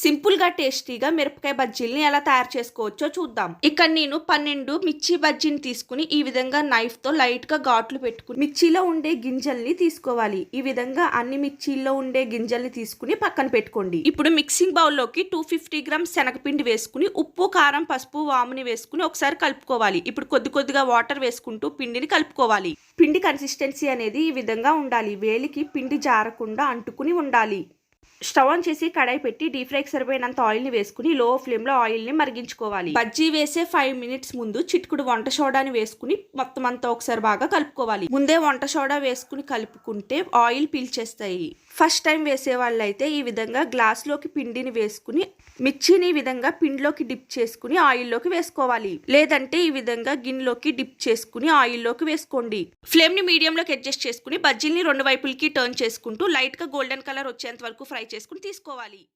సింపుల్గా టేస్టీగా మిరపకాయ బజ్జీల్ని ఎలా తయారు చేసుకోవచ్చో చూద్దాం. ఇక్కడ నేను పన్నెండు మిర్చి బజ్జీని తీసుకుని ఈ విధంగా నైఫ్తో లైట్గా ఘాట్లు పెట్టుకుని మిర్చిలో ఉండే గింజల్ని తీసుకోవాలి. ఈ విధంగా అన్ని మిర్చీల్లో ఉండే గింజల్ని తీసుకుని పక్కన పెట్టుకోండి. ఇప్పుడు మిక్సింగ్ బౌల్లోకి టూ ఫిఫ్టీ గ్రామ్స్ శనగపిండి వేసుకుని ఉప్పు కారం పసుపు వాముని వేసుకుని ఒకసారి కలుపుకోవాలి. ఇప్పుడు కొద్ది కొద్దిగా వాటర్ వేసుకుంటూ పిండిని కలుపుకోవాలి. పిండి కన్సిస్టెన్సీ అనేది ఈ విధంగా ఉండాలి. వేలికి పిండి జారకుండా అంటుకుని ఉండాలి. స్టవ్ ఆన్ చేసి కడాయి పెట్టి డీప్ ఫ్రైకి సరిపోయినంత ఆయిల్ని వేసుకుని లో ఫ్లేమ్లో ఆయిల్ని ఆయిల్ని మరిగించుకోవాలి. బజ్జీ వేసే ఫైవ్ మినిట్స్ ముందు చిటుకుడు వంట సోడాని వేసుకుని మొత్తం అంతా ఒకసారి బాగా కలుపుకోవాలి. ముందే వంట సోడా వేసుకుని కలుపుకుంటే ఆయిల్ పీల్చేస్తాయి. ఫస్ట్ టైం వేసే వాళ్ళైతే ఈ విధంగా గ్లాస్లోకి పిండిని వేసుకుని మిర్చిని ఈ విధంగా పిండిలోకి డిప్ చేసుకుని ఆయిల్లోకి వేసుకోవాలి. లేదంటే ఈ విధంగా గిన్నెలోకి డిప్ చేసుకుని ఆయిల్లోకి వేసుకోండి. ఫ్లేమ్ని మీడియంలోకి అడ్జస్ట్ చేసుకుని బజ్జీల్ని రెండు వైపులకి టర్న్ చేసుకుంటూ లైట్గా గోల్డెన్ కలర్ వచ్చేంత వరకు ఫ్రై చేసుకుని తీసుకోవాలి.